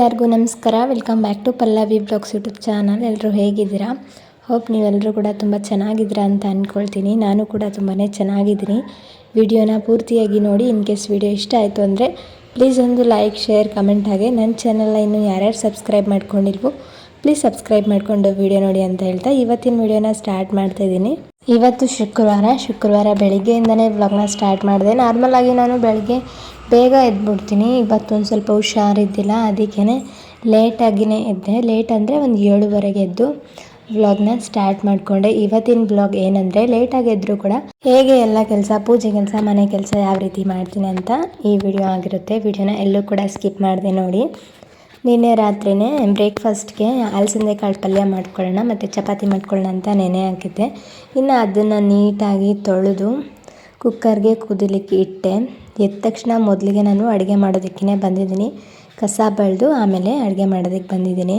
ಎಲ್ಲರಿಗೂ ನಮಸ್ಕಾರ. Welcome back to Pallavi blogs YouTube channel ಎಲ್ಲರೂ ಹೇಗಿದ್ದೀರಾ? ಹೋಪ್ ನೀವೆಲ್ಲರೂ ಕೂಡ ತುಂಬ ಚೆನ್ನಾಗಿದ್ದೀರಾ ಅಂತ ಅಂದ್ಕೊಳ್ತೀನಿ ನಾನು ಕೂಡ ತುಂಬಾ ಚೆನ್ನಾಗಿದ್ದೀನಿ. ವಿಡಿಯೋನ ಪೂರ್ತಿಯಾಗಿ ನೋಡಿ, ಇನ್ ಕೇಸ್ ವಿಡಿಯೋ ಇಷ್ಟ ಆಯಿತು ಅಂದರೆ ಪ್ಲೀಸ್ ಒಂದು ಲೈಕ್ ಶೇರ್ ಕಮೆಂಟ್ ಹಾಗೆ ನನ್ನ ಚಾನಲ್ನ ಇನ್ನೂ ಯಾರ್ಯಾರು ಸಬ್ಸ್ಕ್ರೈಬ್ ಮಾಡ್ಕೊಂಡಿಲ್ವೋ ಪ್ಲೀಸ್ ಸಬ್ಸ್ಕ್ರೈಬ್ ಮಾಡಿಕೊಂಡು ವಿಡಿಯೋ ನೋಡಿ ಅಂತ ಹೇಳ್ತಾ ಇವತ್ತಿನ ವಿಡಿಯೋನ ಸ್ಟಾರ್ಟ್ ಮಾಡ್ತಾ ಇದ್ದೀನಿ. ಇವತ್ತು ಶುಕ್ರವಾರ ಶುಕ್ರವಾರ ಬೆಳಿಗ್ಗೆಯಿಂದನೇ ವ್ಲಾಗ್ನ ಸ್ಟಾರ್ಟ್ ಮಾಡಿದೆ. ನಾರ್ಮಲ್ ಆಗಿ ನಾನು ಬೆಳಗ್ಗೆ ಬೇಗ ಎದ್ಬಿಡ್ತೀನಿ. ಇವತ್ತೊಂದು ಸ್ವಲ್ಪ ಹುಷಾರಿದ್ದಿಲ್ಲ ಅದಕ್ಕೇ ಲೇಟಾಗಿಯೇ ಎದ್ದೆ. ಲೇಟ್ ಅಂದರೆ ಒಂದು ಏಳುವರೆಗೆ ಎದ್ದು ವ್ಲಾಗ್ನ ಸ್ಟಾರ್ಟ್ ಮಾಡಿಕೊಂಡೆ. ಇವತ್ತಿನ ಬ್ಲಾಗ್ ಏನಂದರೆ ಲೇಟಾಗಿ ಎದ್ದರೂ ಕೂಡ ಹೇಗೆ ಎಲ್ಲ ಕೆಲಸ, ಪೂಜೆ ಕೆಲಸ, ಮನೆ ಕೆಲಸ ಯಾವ ರೀತಿ ಮಾಡ್ತೀನಿ ಅಂತ ಈ ವಿಡಿಯೋ ಆಗಿರುತ್ತೆ. ವಿಡಿಯೋನ ಎಲ್ಲೂ ಕೂಡ ಸ್ಕಿಪ್ ಮಾಡಿದೆ ನೋಡಿ. ನಿನ್ನೆ ರಾತ್ರಿನೇ ಬ್ರೇಕ್ಫಾಸ್ಟ್ಗೆ ಅಲಸಂದೆ ಕಾಳು ಪಲ್ಯ ಮಾಡ್ಕೊಳ್ಳೋಣ, ಮತ್ತು ಚಪಾತಿ ಮಾಡ್ಕೊಳ್ಳೋಣ ಅಂತ ನೆನೆ ಹಾಕಿದ್ದೆ. ಇನ್ನು ಅದನ್ನು ನೀಟಾಗಿ ತೊಳೆದು ಕುಕ್ಕರ್ಗೆ ಕುದಿಲಿಕ್ಕೆ ಇಟ್ಟೆ. ಎದ್ದ ತಕ್ಷಣ ಮೊದಲಿಗೆ ನಾನು ಅಡುಗೆ ಮಾಡೋದಕ್ಕೇ ಬಂದಿದ್ದೀನಿ. ಕಸ ಬಳಿದು ಆಮೇಲೆ ಅಡುಗೆ ಮಾಡೋದಕ್ಕೆ ಬಂದಿದ್ದೀನಿ.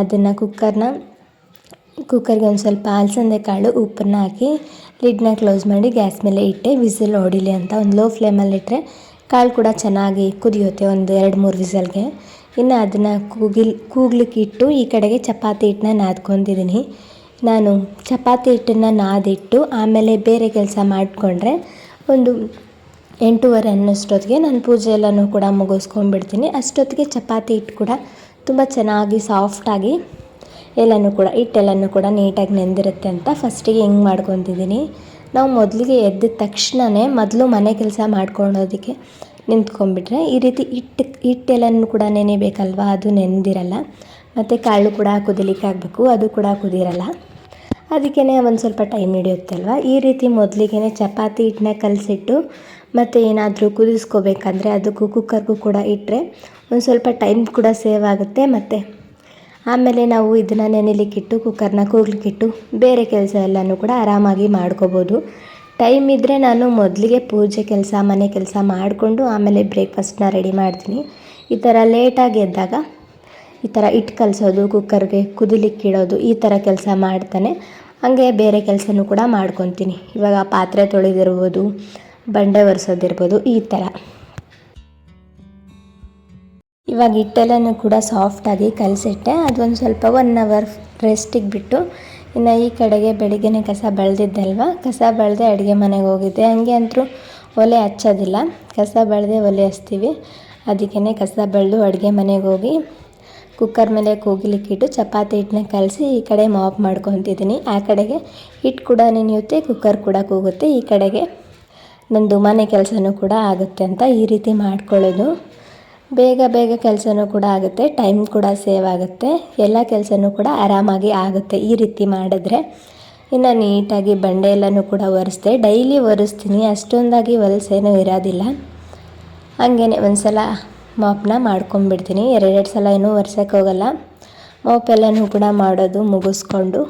ಅದನ್ನು ಕುಕ್ಕರ್ನ, ಕುಕ್ಕರ್ಗೆ ಒಂದು ಸ್ವಲ್ಪ ಅಲಸಂದೆ ಕಾಳು ಉಪ್ಪನ್ನ ಹಾಕಿ ಲಿಡ್ನ ಕ್ಲೋಸ್ ಮಾಡಿ ಗ್ಯಾಸ್ ಮೇಲೆ ಇಟ್ಟೆ. ವಿಸಿಲ್ ಹೊಡಿಲಿ ಅಂತ ಒಂದು ಲೋ ಫ್ಲೇಮಲ್ಲಿ ಇಟ್ಟರೆ ಕಾಳು ಕೂಡ ಚೆನ್ನಾಗಿ ಕುದಿಯುತ್ತೆ ಒಂದು ಎರಡು ಮೂರು ವಿಸಲ್ಗೆ. ಇನ್ನು ಅದನ್ನು ಕೂಗಿಲ್, ಕೂಗ್ಲಿಕ್ಕೆ ಇಟ್ಟು ಈ ಕಡೆಗೆ ಚಪಾತಿ ಹಿಟ್ಟನ್ನ ನಾದ್ಕೊಂಡಿದ್ದೀನಿ. ನಾನು ಚಪಾತಿ ಹಿಟ್ಟನ್ನು ನಾದಿಟ್ಟು ಆಮೇಲೆ ಬೇರೆ ಕೆಲಸ ಮಾಡಿಕೊಂಡ್ರೆ ಒಂದು ಎಂಟೂವರೆ ಅನ್ನೋಷ್ಟೊತ್ತಿಗೆ ನಾನು ಪೂಜೆ ಎಲ್ಲನೂ ಕೂಡ ಮುಗಿಸ್ಕೊಂಡ್ಬಿಡ್ತೀನಿ. ಅಷ್ಟೊತ್ತಿಗೆ ಚಪಾತಿ ಹಿಟ್ಟು ಕೂಡ ತುಂಬ ಚೆನ್ನಾಗಿ ಸಾಫ್ಟಾಗಿ ಎಲ್ಲನೂ ಕೂಡ, ಹಿಟ್ಟೆಲ್ಲನೂ ಕೂಡ ನೀಟಾಗಿ ನೆಂದಿರುತ್ತೆ ಅಂತ ಫಸ್ಟಿಗೆ ಹೆಂಗೆ ಮಾಡ್ಕೊತಿದ್ದೀನಿ ನಾವು ಮೊದಲಿಗೆ ಎದ್ದ ತಕ್ಷಣವೇ ಮೊದಲು ಮನೆ ಕೆಲಸ ಮಾಡ್ಕೊಳ್ಳೋದಕ್ಕೆ ನಿಂತ್ಕೊಂಡ್ಬಿಟ್ರೆ ಈ ರೀತಿ ಹಿಟ್ಟು ಹಿಟ್ಟೆಲ್ಲನೂ ಕೂಡ ನೆನೆಯಬೇಕಲ್ವ? ಅದು ನೆನೆದಿರಲ್ಲ ಮತ್ತು ಕಾಳು ಕೂಡ ಕುದಿಲಿಕ್ಕೆ ಆಗಬೇಕು, ಅದು ಕೂಡ ಕುದಿರಲ್ಲ. ಅದಕ್ಕೇ ಒಂದು ಸ್ವಲ್ಪ ಟೈಮ್ ಹಿಡಿಯುತ್ತಲ್ವ? ಈ ರೀತಿ ಮೊದಲಿಗೆ ಚಪಾತಿ ಹಿಟ್ಟನ್ನ ಕಲಸಿಟ್ಟು ಮತ್ತು ಏನಾದರೂ ಕುದಿಸ್ಕೋಬೇಕಂದ್ರೆ ಅದಕ್ಕೂ ಕುಕ್ಕರ್ಗೂ ಕೂಡ ಇಟ್ಟರೆ ಒಂದು ಸ್ವಲ್ಪ ಟೈಮ್ ಕೂಡ ಸೇವ್ ಆಗುತ್ತೆ ಮತ್ತು. ಆಮೇಲೆ ನಾವು ಇದನ್ನು ನೆನೆಲಿಕ್ಕಿಟ್ಟು ಕುಕ್ಕರ್ನ ಕೂಗ್ಲಿಕ್ಕಿಟ್ಟು ಬೇರೆ ಕೆಲಸ ಎಲ್ಲನೂ ಕೂಡ ಆರಾಮಾಗಿ ಮಾಡ್ಕೋಬೋದು. ಟೈಮ್ ಇದ್ದರೆ ನಾನು ಮೊದಲಿಗೆ ಪೂಜೆ ಕೆಲಸ, ಮನೆ ಕೆಲಸ ಮಾಡಿಕೊಂಡು ಆಮೇಲೆ ಬ್ರೇಕ್ಫಾಸ್ಟ್ನ ರೆಡಿ ಮಾಡ್ತೀನಿ. ಈ ಥರ ಲೇಟಾಗಿ ಎದ್ದಾಗ ಈ ಥರ ಇಟ್ಟು ಕಲಿಸೋದು ಕುಕ್ಕರ್ಗೆ ಕುದಿಲಿಕ್ಕಿಡೋದು ಈ ಥರ ಕೆಲಸ ಮಾಡ್ತಾನೆ. ಹಾಗೆ ಬೇರೆ ಕೆಲಸನೂ ಕೂಡ ಮಾಡ್ಕೊತೀನಿ. ಇವಾಗ ಪಾತ್ರೆ ತೊಳೆದಿರ್ಬೋದು, ಬಂಡೆ ಒರೆಸೋದಿರ್ಬೋದು, ಈ ಥರ ಇವಾಗ ಹಿಟ್ಟೆಲ್ಲನೂ ಕೂಡ ಸಾಫ್ಟಾಗಿ ಕಲಸಿಟ್ಟೆ. ಅದೊಂದು ಸ್ವಲ್ಪ ಒನ್ ಅವರ್ ರೆಸ್ಟಿಗೆ ಬಿಟ್ಟು ಇನ್ನು ಈ ಕಡೆಗೆ ಬೆಳಿಗ್ಗೆನೆ ಕಸ ಬೆಳೆದಿದ್ದಲ್ವ? ಕಸ ಬೆಳೆದೇ ಅಡುಗೆ ಮನೆಗೆ ಹೋಗಿದ್ದೆ. ಹಂಗೆ ಅಂತೂ ಒಲೆ ಹಚ್ಚೋದಿಲ್ಲ. ಕಸ ಬೆಳೆದೇ ಒಲೆ ಹಚ್ತೀವಿ. ಅದಕ್ಕೇ ಕಸ ಬೆಳೆದು ಅಡುಗೆ ಮನೆಗೆ ಹೋಗಿ ಕುಕ್ಕರ್ ಮೇಲೆ ಕೂಗಿಲಿಕ್ಕಿಟ್ಟು ಚಪಾತಿ ಹಿಟ್ಟನ್ನ ಕಲಸಿ ಈ ಕಡೆ ಮಾಪ್ ಮಾಡ್ಕೊತಿದ್ದೀನಿ. ಆ ಕಡೆಗೆ ಹಿಟ್ಟು ಕೂಡ ನೆನೆಯುತ್ತೆ, ಕುಕ್ಕರ್ ಕೂಡ ಕೂಗುತ್ತೆ. ಈ ಕಡೆಗೆ ನಂದು ಮನೆ ಕೆಲಸನೂ ಕೂಡ ಆಗುತ್ತೆ ಅಂತ ಈ ರೀತಿ ಮಾಡ್ಕೊಳ್ಳೋದು. ಬೇಗ ಬೇಗ ಕೆಲಸನೂ ಕೂಡ ಆಗುತ್ತೆ ಟೈಮ್ ಕೂಡ ಸೇವ್ ಆಗುತ್ತೆ, ಎಲ್ಲ ಕೆಲಸನೂ ಕೂಡ ಆರಾಮಾಗಿ ಆಗುತ್ತೆ ಈ ರೀತಿ ಮಾಡಿದ್ರೆ. ಇನ್ನು ನೀಟಾಗಿ ಬಂಡೆ ಎಲ್ಲನೂ ಕೂಡ ಒರೆಸ್ದೆ ಡೈಲಿ ಒರೆಸ್ತೀನಿ, ಅಷ್ಟೊಂದಾಗಿ ಹೊಲಸೇನೂ ಇರೋದಿಲ್ಲ. ಹಂಗೇನೆ ಒಂದು ಸಲ ಮಾಪನ್ನ ಮಾಡ್ಕೊಂಬಿಡ್ತೀನಿ, ಎರಡೆರಡು ಸಲ ಏನೂ ಒರೆಸೋಕ್ಕೆ ಹೋಗಲ್ಲ. ಮಾಪೆಲ್ಲನೂ ಕೂಡ ಮಾಡೋದು ಮುಗಿಸ್ಕೊಂಡು,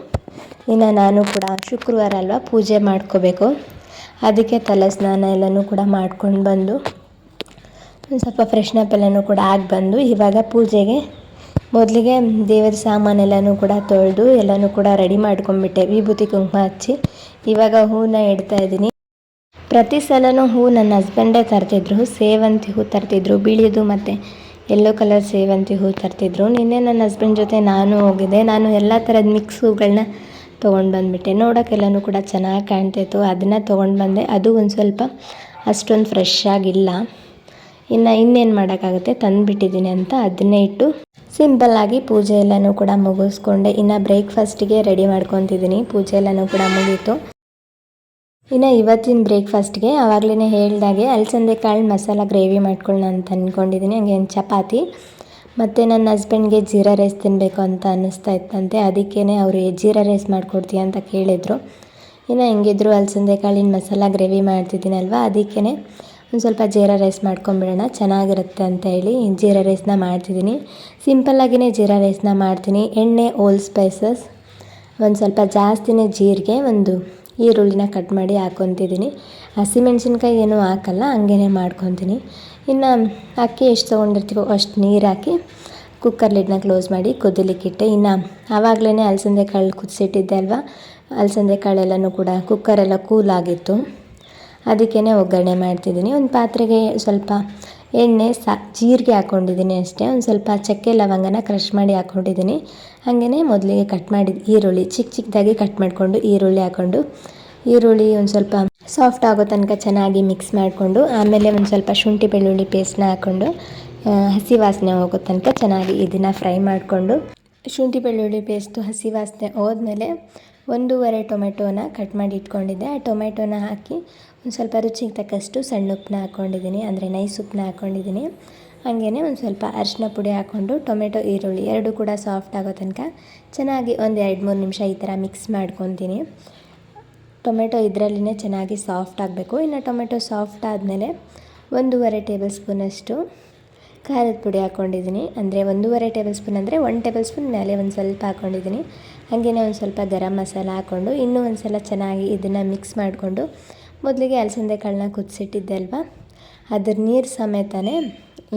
ಇನ್ನು ನಾನು ಕೂಡ ಶುಕ್ರವಾರ ಅಲ್ವಾ ಪೂಜೆ ಮಾಡ್ಕೋಬೇಕು. ಅದಕ್ಕೆ ತಲೆ ಸ್ನಾನ ಎಲ್ಲನೂ ಕೂಡ ಮಾಡ್ಕೊಂಡು ಬಂದು ಸ್ವಲ್ಪ ಫ್ರೆಶ್ನಪ್ ಎಲ್ಲನೂ ಕೂಡ ಆಗಿ ಬಂದು ಇವಾಗ ಪೂಜೆಗೆ ಮೊದಲಿಗೆ ದೇವರ ಸಾಮಾನೆಲ್ಲನೂ ಕೂಡ ತೊಳೆದು ಎಲ್ಲನೂ ಕೂಡ ರೆಡಿ ಮಾಡ್ಕೊಂಡ್ಬಿಟ್ಟೆ, ವಿಭೂತಿ ಕುಂಕುಮ ಹಚ್ಚಿ. ಇವಾಗ ಹೂವನ್ನ ಇಡ್ತಾ ಇದ್ದೀನಿ. ಪ್ರತಿ ಸಲನೂ ಹೂ ನನ್ನ ಹಸ್ಬೆಂಡೇ ತರ್ತಿದ್ರು, ಸೇವಂತಿ ಹೂ ತರ್ತಿದ್ರು, ಬಿಳಿದು ಮತ್ತು ಎಲ್ಲೋ ಕಲರ್ ಸೇವಂತಿ ಹೂ ತರ್ತಿದ್ರು. ನಿನ್ನೆ ನನ್ನ ಹಸ್ಬೆಂಡ್ ಜೊತೆ ನಾನು ಹೋಗಿದ್ದೆ, ನಾನು ಎಲ್ಲ ಥರದ ಮಿಕ್ಸ್ ಹೂಗಳನ್ನ ತೊಗೊಂಡು ಬಂದುಬಿಟ್ಟೆ. ನೋಡೋಕ್ಕೆಲ್ಲನೂ ಕೂಡ ಚೆನ್ನಾಗಿ ಕಾಣ್ತಿತ್ತು, ಅದನ್ನು ತೊಗೊಂಡು ಬಂದೆ. ಅದು ಒಂದು ಸ್ವಲ್ಪ ಅಷ್ಟೊಂದು ಫ್ರೆಶ್ ಆಗಿಲ್ಲ. ಇನ್ನು ಇನ್ನೇನು ಮಾಡೋಕ್ಕಾಗುತ್ತೆ? ತಂದುಬಿಟ್ಟಿದ್ದೀನಿ ಅಂತ ಅದನ್ನೇ ಇಟ್ಟು ಸಿಂಪಲ್ಲಾಗಿ ಪೂಜೆ ಎಲ್ಲನೂ ಕೂಡ ಮುಗಿಸ್ಕೊಂಡೆ. ಇನ್ನು ಬ್ರೇಕ್ಫಾಸ್ಟಿಗೆ ರೆಡಿ ಮಾಡ್ಕೊತಿದ್ದೀನಿ ಪೂಜೆ ಎಲ್ಲನೂ ಕೂಡ ಮುಗೀತು. ಇನ್ನು ಇವತ್ತಿನ ಬ್ರೇಕ್ಫಾಸ್ಟ್ಗೆ ಆವಾಗಲೇ ಹೇಳಿದಾಗೆ ಅಲಸಂದೆ ಕಾಳು ಮಸಾಲ ಗ್ರೇವಿ ಮಾಡ್ಕೊಳ್ಳೋಣ ಅಂತ ಅಂದ್ಕೊಂಡಿದ್ದೀನಿ ಹಂಗೆ ಚಪಾತಿ ಮತ್ತು ನನ್ನ ಹಸ್ಬೆಂಡ್ಗೆ ಜೀರಾ ರೈಸ್ ತಿನ್ನಬೇಕು ಅಂತ ಅನ್ನಿಸ್ತಾ ಇತ್ತಂತೆ. ಅದಕ್ಕೇ ಅವರು ಜೀರಾ ರೈಸ್ ಮಾಡಿಕೊಡ್ತೀಯ? ಅಂತ ಕೇಳಿದರು. ಇನ್ನು ಹೆಂಗಿದ್ರು ಅಲಸಂದೆ ಕಾಳಿನ ಮಸಾಲ ಗ್ರೇವಿ ಮಾಡ್ತಿದ್ದೀನಲ್ವ ಅದಕ್ಕೇ ಒಂದು ಸ್ವಲ್ಪ ಜೀರಾ ರೈಸ್ ಮಾಡ್ಕೊಂಬಿಡೋಣ. ಚೆನ್ನಾಗಿರುತ್ತೆ ಅಂತ ಹೇಳಿ ಜೀರಾ ರೈಸ್ನ ಮಾಡ್ತಿದ್ದೀನಿ. ಸಿಂಪಲ್ಲಾಗಿಯೇ ಜೀರಾ ರೈಸ್ನ ಮಾಡ್ತೀನಿ. ಎಣ್ಣೆ ಓಲ್ ಸ್ಪೈಸಸ್ ಒಂದು ಸ್ವಲ್ಪ ಜಾಸ್ತಿನೇ ಜೀರಿಗೆ, ಒಂದು ಈರುಳ್ಳಿನ ಕಟ್ ಮಾಡಿ ಹಾಕ್ಕೊತಿದ್ದೀನಿ ಹಸಿಮೆಣ್ಸಿನ್ಕಾಯಿ ಏನೂ ಹಾಕಲ್ಲ ಹಂಗೇ ಮಾಡ್ಕೊತೀನಿ. ಇನ್ನು ಅಕ್ಕಿ ಎಷ್ಟು ತೊಗೊಂಡಿರ್ತೀವೋ ಅಷ್ಟು ನೀರು ಹಾಕಿ ಕುಕ್ಕರ್ ಲಿಡ್ನ ಕ್ಲೋಸ್ ಮಾಡಿ ಕುದಿಲಿಕ್ಕಿಟ್ಟೆ ಇನ್ನು ಆವಾಗಲೇ ಅಲಸಂದೆ ಕಾಳು ಕುದಿಸಿಟ್ಟಿದ್ದೆ ಅಲ್ವಾ? ಅಲಸಂದೆ ಕಾಳೆಲ್ಲನೂ ಕೂಡ ಕುಕ್ಕರೆಲ್ಲ ಕೂಲಾಗಿತ್ತು ಅದಕ್ಕೇ ಒಗ್ಗರಣೆ ಮಾಡ್ತಿದ್ದೀನಿ. ಒಂದು ಪಾತ್ರೆಗೆ ಸ್ವಲ್ಪ ಎಣ್ಣೆ, ಸಾ, ಜೀರಿಗೆ ಹಾಕ್ಕೊಂಡಿದ್ದೀನಿ ಅಷ್ಟೇ. ಒಂದು ಸ್ವಲ್ಪ ಚಕ್ಕೆ ಲವಂಗನ ಕ್ರಷ್ ಮಾಡಿ ಹಾಕ್ಕೊಂಡಿದ್ದೀನಿ ಹಾಗೆಯೇ ಮೊದಲಿಗೆ ಕಟ್ ಮಾಡಿದ ಈರುಳ್ಳಿ ಚಿಕ್ಕ ಚಿಕ್ಕದಾಗಿ ಕಟ್ ಮಾಡಿಕೊಂಡು ಈರುಳ್ಳಿ ಹಾಕ್ಕೊಂಡು ಈರುಳ್ಳಿ ಒಂದು ಸ್ವಲ್ಪ ಸಾಫ್ಟ್ ಆಗೋ ತನಕ ಚೆನ್ನಾಗಿ ಮಿಕ್ಸ್ ಮಾಡಿಕೊಂಡು, ಆಮೇಲೆ ಒಂದು ಸ್ವಲ್ಪ ಶುಂಠಿ ಬೆಳ್ಳುಳ್ಳಿ ಪೇಸ್ಟ್ನ ಹಾಕ್ಕೊಂಡು ಹಸಿ ವಾಸನೆ ಹೋಗೋ ತನಕ ಚೆನ್ನಾಗಿ ಇದನ್ನು ಫ್ರೈ ಮಾಡಿಕೊಂಡು, ಶುಂಠಿ ಬೆಳ್ಳುಳ್ಳಿ ಪೇಸ್ಟು ಹಸಿ ವಾಸನೆ ಹೋದ್ಮೇಲೆ ಒಂದೂವರೆ ಟೊಮೆಟೊನ ಕಟ್ ಮಾಡಿ ಇಟ್ಕೊಂಡಿದ್ದೆ. ಆ ಟೊಮೆಟೊನ ಹಾಕಿ ಸ್ವಲ್ಪ ರುಚಿಗೆ ತಕ್ಕಷ್ಟು ಸಣ್ಣ ಉಪ್ಪನ್ನ ಹಾಕ್ಕೊಂಡಿದ್ದೀನಿ, ಅಂದರೆ ನೈಸ್ ಉಪ್ಪನ್ನ ಹಾಕ್ಕೊಂಡಿದ್ದೀನಿ. ಹಾಗೆಯೇ ಒಂದು ಸ್ವಲ್ಪ ಅರಿಶಿನ ಪುಡಿ ಹಾಕ್ಕೊಂಡು ಟೊಮೆಟೊ, ಈರುಳ್ಳಿ ಎರಡೂ ಕೂಡ ಸಾಫ್ಟ್ ಆಗೋ ತನಕ ಚೆನ್ನಾಗಿ ಒಂದು ಎರಡು ಮೂರು ನಿಮಿಷ ಈ ಥರ ಮಿಕ್ಸ್ ಮಾಡ್ಕೊತೀನಿ. ಟೊಮೆಟೊ ಇದರಲ್ಲಿನೇ ಚೆನ್ನಾಗಿ ಸಾಫ್ಟ್ ಆಗಬೇಕು. ಇನ್ನು ಟೊಮೆಟೊ ಸಾಫ್ಟ್ ಆದಮೇಲೆ ಒಂದೂವರೆ ಟೇಬಲ್ ಸ್ಪೂನಷ್ಟು ಖಾರದ ಪುಡಿ ಹಾಕ್ಕೊಂಡಿದ್ದೀನಿ. ಅಂದರೆ ಒಂದೂವರೆ ಟೇಬಲ್ ಸ್ಪೂನ್ ಅಂದರೆ ಒನ್ ಟೇಬಲ್ ಸ್ಪೂನ್ ಮೇಲೆ ಒಂದು ಸ್ವಲ್ಪ ಹಾಕ್ಕೊಂಡಿದ್ದೀನಿ. ಹಾಗೆಯೇ ಒಂದು ಸ್ವಲ್ಪ ಗರಂ ಮಸಾಲ ಹಾಕ್ಕೊಂಡು ಇನ್ನೂ ಒಂದು ಸಲ ಚೆನ್ನಾಗಿ ಇದನ್ನು ಮಿಕ್ಸ್ ಮಾಡಿಕೊಂಡು ಮೊದಲಿಗೆ ಅಲಸಂದೆ ಕಾಳನ್ನ ಕುದಿಸಿಟ್ಟಿದ್ದೆ ಅಲ್ವಾ? ಅದ್ರ ನೀರು ಸಮೇತನೇ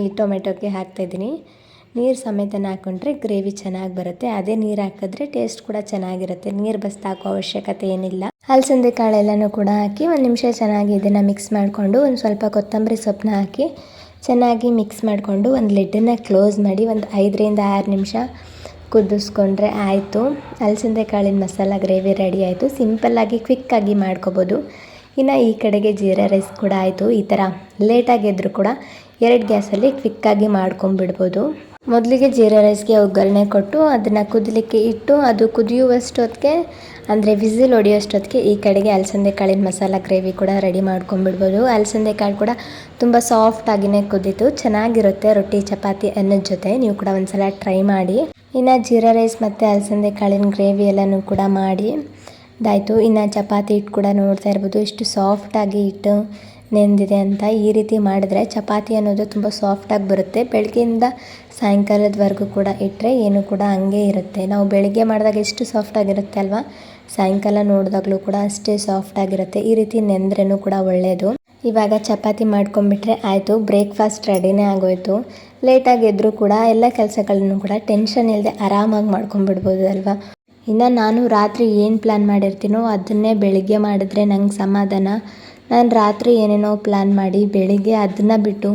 ಈ ಟೊಮೆಟೊಗೆ ಹಾಕ್ತಾಯಿದ್ದೀನಿ ನೀರು ಸಮೇತನ ಹಾಕ್ಕೊಂಡ್ರೆ ಗ್ರೇವಿ ಚೆನ್ನಾಗಿ ಬರುತ್ತೆ. ಅದೇ ನೀರು ಹಾಕಿದ್ರೆ ಟೇಸ್ಟ್ ಕೂಡ ಚೆನ್ನಾಗಿರುತ್ತೆ. ನೀರು ಬಸ್ತು ಹಾಕೋ ಅವಶ್ಯಕತೆ ಏನಿಲ್ಲ. ಅಲಸಂದೆ ಕಾಳೆಲ್ಲನೂ ಕೂಡ ಹಾಕಿ ಒಂದು ನಿಮಿಷ ಚೆನ್ನಾಗಿ ಇದನ್ನು ಮಿಕ್ಸ್ ಮಾಡಿಕೊಂಡು ಒಂದು ಸ್ವಲ್ಪ ಕೊತ್ತಂಬರಿ ಸೊಪ್ಪನ್ನ ಹಾಕಿ ಚೆನ್ನಾಗಿ ಮಿಕ್ಸ್ ಮಾಡಿಕೊಂಡು ಒಂದು ಲಿಡ್ಡನ್ನು ಕ್ಲೋಸ್ ಮಾಡಿ ಒಂದು ಐದರಿಂದ ಆರು ನಿಮಿಷ ಕುದಿಸ್ಕೊಂಡ್ರೆ ಆಯಿತು. ಅಲಸಂದೆ ಕಾಳಿನ ಮಸಾಲ ಗ್ರೇವಿ ರೆಡಿ ಆಯಿತು. ಸಿಂಪಲ್ಲಾಗಿ ಕ್ವಿಕ್ಕಾಗಿ ಮಾಡ್ಕೊಬೋದು. ಇನ್ನು ಈ ಕಡೆಗೆ ಜೀರಾ ರೈಸ್ ಕೂಡ ಆಯಿತು. ಈ ಥರ ಲೇಟಾಗಿ ಎದ್ದರೂ ಕೂಡ ಎರಡು ಗ್ಯಾಸಲ್ಲಿ ಕ್ವಿಕ್ಕಾಗಿ ಮಾಡ್ಕೊಂಬಿಡ್ಬೋದು ಮೊದಲಿಗೆ ಜೀರಾ ರೈಸ್ಗೆ ಒಗ್ಗರಣೆ ಕೊಟ್ಟು ಅದನ್ನು ಕುದಲಿಕ್ಕೆ ಇಟ್ಟು ಅದು ಕುದಿಯುವಷ್ಟೊತ್ತಿಗೆ ಅಂದರೆ ವಿಸಿಲ್ ಹೊಡೆಯೋಷ್ಟೊತ್ತಿಗೆ ಈ ಕಡೆಗೆ ಅಲಸಂದೆ ಕಾಳಿನ ಮಸಾಲ ಗ್ರೇವಿ ಕೂಡ ರೆಡಿ ಮಾಡ್ಕೊಂಡ್ಬಿಡ್ಬೋದು. ಅಲಸಂದೆ ಕಾಳು ಕೂಡ ತುಂಬ ಸಾಫ್ಟಾಗಿಯೇ ಕುದೀತು, ಚೆನ್ನಾಗಿರುತ್ತೆ ರೊಟ್ಟಿ, ಚಪಾತಿ ಅನ್ನದ ಜೊತೆ. ನೀವು ಕೂಡ ಒಂದ್ಸಲ ಟ್ರೈ ಮಾಡಿ. ಇನ್ನು ಜೀರಾ ರೈಸ್ ಮತ್ತು ಅಲಸಂದೆ ಕಾಳಿನ ಗ್ರೇವಿ ಎಲ್ಲನೂ ಕೂಡ ಮಾಡಿ. ಇದಾಯಿತು. ಇನ್ನು ಚಪಾತಿ ಹಿಟ್ಟು ಕೂಡ ನೋಡ್ತಾ ಇರ್ಬೋದು. ಎಷ್ಟು ಸಾಫ್ಟಾಗಿ ಹಿಟ್ಟು ನೆಂದಿದೆ ಅಂತ ಈ ರೀತಿ ಮಾಡಿದ್ರೆ ಚಪಾತಿ ಅನ್ನೋದು ತುಂಬ ಸಾಫ್ಟಾಗಿ ಬರುತ್ತೆ. ಬೆಳಗ್ಗೆಯಿಂದ ಸಾಯಂಕಾಲದವರೆಗೂ ಕೂಡ ಇಟ್ಟರೆ ಏನು ಕೂಡ ಹಂಗೆ ಇರುತ್ತೆ. ನಾವು ಬೆಳಗ್ಗೆ ಮಾಡಿದಾಗ ಎಷ್ಟು ಸಾಫ್ಟಾಗಿರುತ್ತೆ ಅಲ್ವಾ? ಸಾಯಂಕಾಲ ನೋಡಿದಾಗಲೂ ಕೂಡ ಅಷ್ಟೇ ಸಾಫ್ಟಾಗಿರುತ್ತೆ ಈ ರೀತಿ ನೆಂದ್ರೂ ಕೂಡ ಒಳ್ಳೆಯದು ಇವಾಗ ಚಪಾತಿ ಮಾಡ್ಕೊಂಬಿಟ್ರೆ ಆಯಿತು. ಬ್ರೇಕ್ಫಾಸ್ಟ್ ರೆಡಿನೇ ಆಗೋಯಿತು. ಲೇಟಾಗಿ ಎದ್ರೂ ಕೂಡ ಎಲ್ಲ ಕೆಲಸಗಳನ್ನು ಕೂಡ ಟೆನ್ಷನ್ ಇಲ್ಲದೆ ಆರಾಮಾಗಿ ಮಾಡ್ಕೊಂಬಿಡ್ಬೋದು ಅಲ್ವಾ? ಇನ್ನು ನಾನು ರಾತ್ರಿ ಏನು ಪ್ಲ್ಯಾನ್ ಮಾಡಿರ್ತೀನೋ ಅದನ್ನೇ ಬೆಳಿಗ್ಗೆ ಮಾಡಿದ್ರೆ ನಂಗೆ ಸಮಾಧಾನ. ನಾನು ರಾತ್ರಿ ಏನೇನೋ ಪ್ಲ್ಯಾನ್ ಮಾಡಿ ಬೆಳಿಗ್ಗೆ ಅದನ್ನು ಬಿಟ್ಟು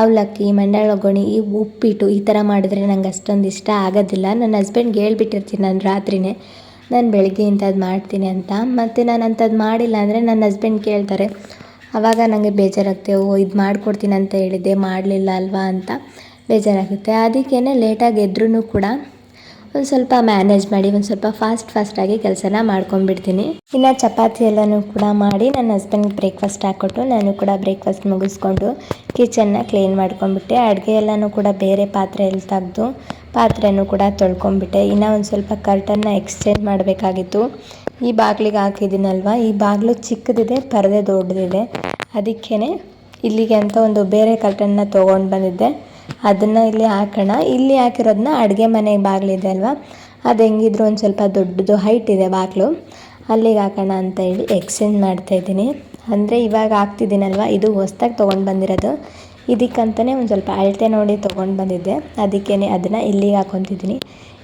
ಅವಲಕ್ಕಿ, ಮಂಡಾಳ ಒಗ್ಗರಣೆ ಈ ಉಪ್ಪಿಟ್ಟು ಈ ಥರ ಮಾಡಿದ್ರೆ ನಂಗೆ ಅಷ್ಟೊಂದು ಇಷ್ಟ ಆಗೋದಿಲ್ಲ. ನನ್ನ ಹಸ್ಬೆಂಡ್ಗೆ ಹೇಳ್ಬಿಟ್ಟಿರ್ತೀನಿ ನಾನು ರಾತ್ರಿನೇ, ನಾನು ಬೆಳಗ್ಗೆ ಇಂಥದ್ದು ಮಾಡ್ತೀನಿ ಅಂತ. ಮತ್ತು ನಾನು ಅಂಥದ್ದು ಮಾಡಿಲ್ಲ ಅಂದರೆ ನನ್ನ ಹಸ್ಬೆಂಡ್ ಕೇಳ್ತಾರೆ ಆವಾಗ ನನಗೆ ಬೇಜಾರಾಗುತ್ತೆ ಓ ಇದು ಮಾಡಿಕೊಡ್ತೀನಿ ಅಂತ ಹೇಳಿದ್ದೆ, ಮಾಡಲಿಲ್ಲ ಅಲ್ವಾ? ಅಂತ ಬೇಜಾರಾಗುತ್ತೆ. ಅದಕ್ಕೇ ಲೇಟಾಗಿ ಎದ್ರೂ ಕೂಡ ಒಂದು ಸ್ವಲ್ಪ ಮ್ಯಾನೇಜ್ ಮಾಡಿ, ಒಂದು ಸ್ವಲ್ಪ ಫಾಸ್ಟ್ ಫಾಸ್ಟಾಗಿ ಕೆಲಸನ ಮಾಡ್ಕೊಂಡ್ಬಿಡ್ತೀನಿ. ಇನ್ನು ಚಪಾತಿ ಎಲ್ಲನೂ ಕೂಡ ಮಾಡಿ ನನ್ನ ಹಸ್ಬೆಂಡ್ಗೆ ಬ್ರೇಕ್ಫಾಸ್ಟ್ ಹಾಕ್ಕೊಟ್ಟು ನಾನು ಕೂಡ ಬ್ರೇಕ್ಫಾಸ್ಟ್ ಮುಗಿಸ್ಕೊಂಡು ಕಿಚನ್ನ ಕ್ಲೀನ್ ಮಾಡ್ಕೊಂಡ್ಬಿಟ್ಟೆ. ಅಡುಗೆ ಎಲ್ಲನೂ ಕೂಡ ಬೇರೆ ಪಾತ್ರೆಯಲ್ಲಿ ತೆಗೆದು ಪಾತ್ರೆನೂ ಕೂಡ ತೊಳ್ಕೊಂಡ್ಬಿಟ್ಟೆ. ಇನ್ನು ಒಂದು ಸ್ವಲ್ಪ ಕರ್ಟನ್ನ ಎಕ್ಸ್ಚೇಂಜ್ ಮಾಡಬೇಕಾಗಿತ್ತು. ಈ ಬಾಗಿಲಿಗೆ ಹಾಕಿದ್ದೀನಲ್ವ? ಈ ಬಾಗಿಲು ಚಿಕ್ಕದಿದೆ, ಪರದೆ ದೊಡ್ಡದಿದೆ. ಅದಕ್ಕೇ ಇಲ್ಲಿಗೆ ಅಂತ ಒಂದು ಬೇರೆ ಕರ್ಟನ್ನ ತೊಗೊಂಡು ಬಂದಿದ್ದೆ. ಅದನ್ನು ಇಲ್ಲಿ ಹಾಕೋಣ. ಇಲ್ಲಿ ಹಾಕಿರೋದನ್ನ ಅಡುಗೆ ಮನೆ ಬಾಗಿಲಿದೆ ಅಲ್ವಾ? ಅದು ಹೆಂಗಿದ್ರು ಒಂದು ಸ್ವಲ್ಪ ದೊಡ್ಡದು ಹೈಟ್ ಇದೆ ಬಾಗಿಲು. ಅಲ್ಲಿಗೆ ಹಾಕೋಣ ಅಂತ ಹೇಳಿ ಎಕ್ಸ್ಚೇಂಜ್ ಮಾಡ್ತಾಯಿದ್ದೀನಿ ಅಂದರೆ ಇವಾಗ ಹಾಕ್ತಿದ್ದೀನಲ್ವ? ಇದು ಹೊಸ್ದಾಗಿ ತೊಗೊಂಡು ಬಂದಿರೋದು. ಇದಕ್ಕಂತಲೇ ಒಂದು ಸ್ವಲ್ಪ ಅಳತೆ ನೋಡಿ ತೊಗೊಂಡು ಬಂದಿದ್ದೆ. ಅದಕ್ಕೇ ಅದನ್ನು ಇಲ್ಲಿಗೆ ಹಾಕೊತಿದ್ದೀನಿ.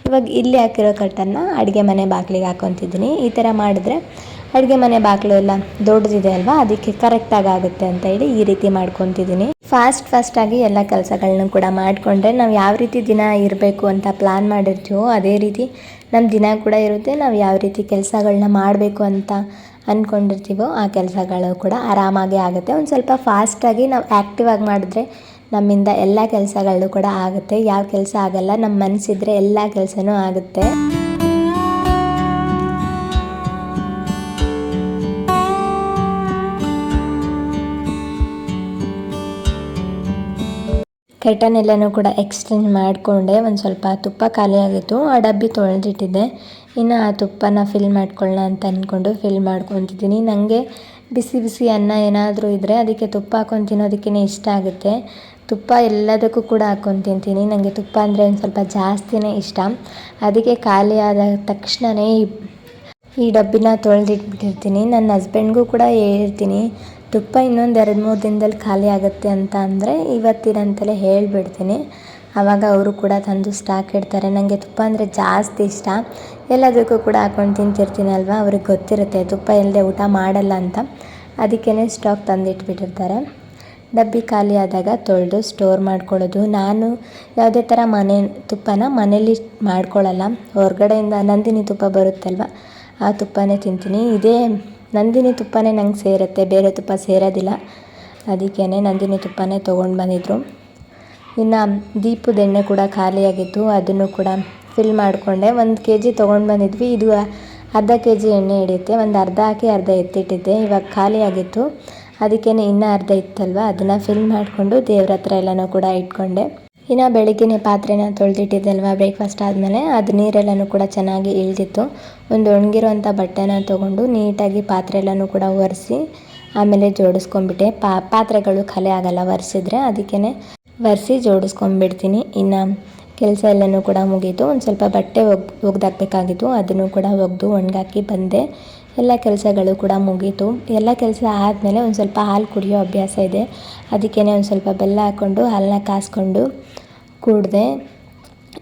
ಇವಾಗ ಇಲ್ಲಿ ಹಾಕಿರೋ ಕಟ್ಟನ್ನು ಅಡುಗೆ ಮನೆ ಬಾಗಿಲಿಗೆ ಹಾಕ್ಕೊತಿದ್ದೀನಿ ಈ ಥರ ಮಾಡಿದ್ರೆ ಅಡುಗೆ ಮನೆ ಬಾಗಿಲು ಎಲ್ಲ ದೊಡ್ಡದಿದೆ ಅಲ್ವಾ? ಅದಕ್ಕೆ ಕರೆಕ್ಟಾಗಿ ಆಗುತ್ತೆ ಅಂತ ಹೇಳಿ ಈ ರೀತಿ ಮಾಡ್ಕೊತಿದ್ದೀನಿ. ಫಾಸ್ಟ್ ಫಾಸ್ಟಾಗಿ ಎಲ್ಲ ಕೆಲಸಗಳನ್ನೂ ಕೂಡ ಮಾಡಿಕೊಂಡ್ರೆ ನಾವು ಯಾವ ರೀತಿ ದಿನ ಇರಬೇಕು ಅಂತ ಪ್ಲ್ಯಾನ್ ಮಾಡಿರ್ತೀವೋ ಅದೇ ರೀತಿ ನಮ್ಮ ದಿನ ಕೂಡ ಇರುತ್ತೆ. ನಾವು ಯಾವ ರೀತಿ ಕೆಲಸಗಳನ್ನ ಮಾಡಬೇಕು ಅಂತ ಅಂದ್ಕೊಂಡಿರ್ತೀವೋ ಆ ಕೆಲಸಗಳು ಕೂಡ ಆರಾಮಾಗಿ ಆಗುತ್ತೆ. ಒಂದು ಸ್ವಲ್ಪ ಫಾಸ್ಟಾಗಿ ನಾವು ಆ್ಯಕ್ಟಿವ್ ಆಗಿ ಮಾಡಿದ್ರೆ ನಮ್ಮಿಂದ ಎಲ್ಲ ಕೆಲಸಗಳು ಕೂಡ ಆಗುತ್ತೆ. ಯಾವ ಕೆಲಸ ಆಗಲ್ಲ ನಮ್ಮ ಮನಸ್ಸಿದ್ರೆ ಎಲ್ಲ ಕೆಲಸನೂ ಆಗುತ್ತೆ. ಕರ್ಟನ್ ಎಲ್ಲನೂ ಕೂಡ ಎಕ್ಸ್ಚೇಂಜ್ ಮಾಡಿಕೊಂಡೆ, ಒಂದು ಸ್ವಲ್ಪ ತುಪ್ಪ ಖಾಲಿ ಆಗಿತ್ತು, ಆ ಡಬ್ಬಿ ತೊಳೆದಿಟ್ಟಿದ್ದೆ. ಇನ್ನು ಆ ತುಪ್ಪನ ಫಿಲ್ ಮಾಡ್ಕೊಳ್ಳೋಣ ಅಂತ ಅಂದ್ಕೊಂಡು ಫಿಲ್ ಮಾಡ್ಕೊತಿದ್ದೀನಿ. ನನಗೆ ಬಿಸಿ ಬಿಸಿ ಅನ್ನ ಏನಾದರೂ ಇದ್ದರೆ ಅದಕ್ಕೆ ತುಪ್ಪ ಹಾಕೊಂಡು ತಿನ್ನೋದಕ್ಕೇ ಇಷ್ಟ ಆಗುತ್ತೆ. ತುಪ್ಪ ಎಲ್ಲದಕ್ಕೂ ಕೂಡ ಹಾಕೊಂಡು ತಿಂತೀನಿ. ನನಗೆ ತುಪ್ಪ ಅಂದರೆ ಒಂದು ಸ್ವಲ್ಪ ಜಾಸ್ತಿನೇ ಇಷ್ಟ. ಅದಕ್ಕೆ ಖಾಲಿ ಆದ ತಕ್ಷಣವೇ ಈ ಡಬ್ಬಿನ ತೊಳೆದಿಟ್ಬಿಟ್ಟಿರ್ತೀನಿ. ನನ್ನ ಹಸ್ಬೆಂಡ್ಗೂ ಕೂಡ ಹೇಳಿರ್ತೀನಿ ತುಪ್ಪ ಇನ್ನೊಂದು ಎರಡು ಮೂರು ದಿನದಲ್ಲಿ ಖಾಲಿ ಆಗುತ್ತೆ ಅಂತ ಅಂದರೆ ಇವತ್ತಿನಂತಲೇ ಹೇಳಿಬಿಡ್ತೀನಿ. ಆವಾಗ ಅವರು ಕೂಡ ತಂದು ಸ್ಟಾಕ್ ಇಡ್ತಾರೆ. ನನಗೆ ತುಪ್ಪ ಅಂದರೆ ಜಾಸ್ತಿ ಇಷ್ಟ. ಎಲ್ಲದಕ್ಕೂ ಕೂಡ ತಿಂತಿರ್ತೀನಿ ಅಲ್ವಾ? ಅವ್ರಿಗೆ ಗೊತ್ತಿರುತ್ತೆ. ತುಪ್ಪ ಇಲ್ಲದೆ ಊಟ ಮಾಡಲ್ಲ ಅಂತ. ಅದಕ್ಕೇ ಸ್ಟಾಕ್ ತಂದಿಟ್ಬಿಟ್ಟಿರ್ತಾರೆ. ಡಬ್ಬಿ ಖಾಲಿ ಆದಾಗ ತೊಳೆದು ಸ್ಟೋರ್ ಮಾಡ್ಕೊಳ್ಳೋದು. ನಾನು ಯಾವುದೇ ಥರ ಮನೆ ತುಪ್ಪನ ಮನೇಲಿ ಮಾಡ್ಕೊಳ್ಳಲ್ಲ. ಹೊರಗಡೆಯಿಂದ ನಂದಿನಿ ತುಪ್ಪ ಬರುತ್ತಲ್ವ? ಆ ತುಪ್ಪನೇ ತಿಂತೀನಿ. ಇದೇ ನಂದಿನಿ ತುಪ್ಪನೇ ನಂಗೆ ಸೇರುತ್ತೆ, ಬೇರೆ ತುಪ್ಪ ಸೇರೋದಿಲ್ಲ. ಅದಕ್ಕೇ ನಂದಿನಿ ತುಪ್ಪನೇ ತೊಗೊಂಡು ಬಂದಿದ್ರು. ಇನ್ನು ದೀಪದ ಎಣ್ಣೆ ಕೂಡ ಖಾಲಿಯಾಗಿತ್ತು, ಅದನ್ನು ಕೂಡ ಫಿಲ್ ಮಾಡಿಕೊಂಡೆ. ಒಂದು ಕೆ ಜಿ ತೊಗೊಂಡು ಬಂದಿದ್ವಿ. ಇದು ಅರ್ಧ ಕೆ ಜಿ ಎಣ್ಣೆ ಹಿಡಿಯುತ್ತೆ. ಒಂದು ಅರ್ಧ ಹಾಕಿ ಅರ್ಧ ಎತ್ತಿಟ್ಟಿದ್ದೆ. ಇವಾಗ ಖಾಲಿಯಾಗಿತ್ತು. ಅದಕ್ಕೇ ಇನ್ನೂ ಅರ್ಧ ಇತ್ತಲ್ವ? ಅದನ್ನು ಫಿಲ್ ಮಾಡಿಕೊಂಡು ದೇವ್ರ ಹತ್ರ ಎಲ್ಲನೂ ಕೂಡ ಇಟ್ಕೊಂಡೆ. ಇನ್ನು ಬೆಳಿಗ್ಗೆನೇ ಪಾತ್ರೆನ ತೊಳೆದಿಟ್ಟಿದ್ದಲ್ವ ಬ್ರೇಕ್ಫಾಸ್ಟ್ ಆದಮೇಲೆ, ಅದು ನೀರೆಲ್ಲನೂ ಕೂಡ ಚೆನ್ನಾಗಿ ಇಳಿದಿತ್ತು. ಒಂದು ಒಣಗಿರುವಂಥ ಬಟ್ಟೆನ ತೊಗೊಂಡು ನೀಟಾಗಿ ಪಾತ್ರೆ ಎಲ್ಲನೂ ಕೂಡ ಒರೆಸಿ, ಆಮೇಲೆ ಜೋಡಿಸ್ಕೊಂಡ್ಬಿಟ್ಟೆ. ಪಾ, ಪಾತ್ರೆಗಳು ಖಾಲಿ ಆಗಲ್ಲ ಒರೆಸಿದ್ರೆ ಅದಕ್ಕೇ ಒರೆಸಿ ಜೋಡಿಸ್ಕೊಂಡ್ಬಿಡ್ತೀನಿ. ಇನ್ನು ಕೆಲಸ ಎಲ್ಲನೂ ಕೂಡ ಮುಗೀತು. ಒಂದು ಸ್ವಲ್ಪ ಬಟ್ಟೆ ಒಗ್, ಒಗ್ದಾಕಬೇಕಾಗಿತ್ತು. ಅದನ್ನು ಕೂಡ ಒಗೆದು ಒಣಗಾಕಿ ಬಂದೆ. ಎಲ್ಲ ಕೆಲಸಗಳು ಕೂಡ ಮುಗೀತು. ಎಲ್ಲ ಕೆಲಸ ಆದಮೇಲೆ ಒಂದು ಸ್ವಲ್ಪ ಹಾಲು ಕುಡಿಯೋ ಅಭ್ಯಾಸ ಇದೆ. ಅದಕ್ಕೇ ಒಂದು ಸ್ವಲ್ಪ ಬೆಲ್ಲ ಹಾಕ್ಕೊಂಡು ಹಾಲನ್ನ ಕಾಸ್ಕೊಂಡು ಕುಡಿದೆ.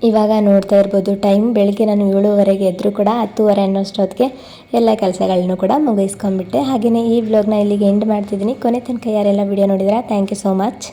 ಇವಾಗ ನೋಡ್ತಾ ಇರ್ಬೋದು, ಟೈಮ್ ಬೆಳಗ್ಗೆ ನಾನು ಏಳುವರೆಗೆ ಎದ್ದರೂ ಕೂಡ ಹತ್ತುವರೆ ಅನ್ನೋಷ್ಟೊತ್ತಿಗೆ ಎಲ್ಲ ಕೆಲಸಗಳನ್ನು ಕೂಡ ಮುಗಿಸ್ಕೊಂಡ್ಬಿಟ್ಟೆ. ಹಾಗೆಯೇ ಈ ವ್ಲಾಗ್ನ ಇಲ್ಲಿಗೆ ಎಂಡ್ ಮಾಡ್ತಿದ್ದೀನಿ. ಕೊನೆ ತನಕ ಯಾರೆಲ್ಲ ವಿಡಿಯೋ ನೋಡಿದ್ರೆ ಥ್ಯಾಂಕ್ ಯು ಸೋ ಮಚ್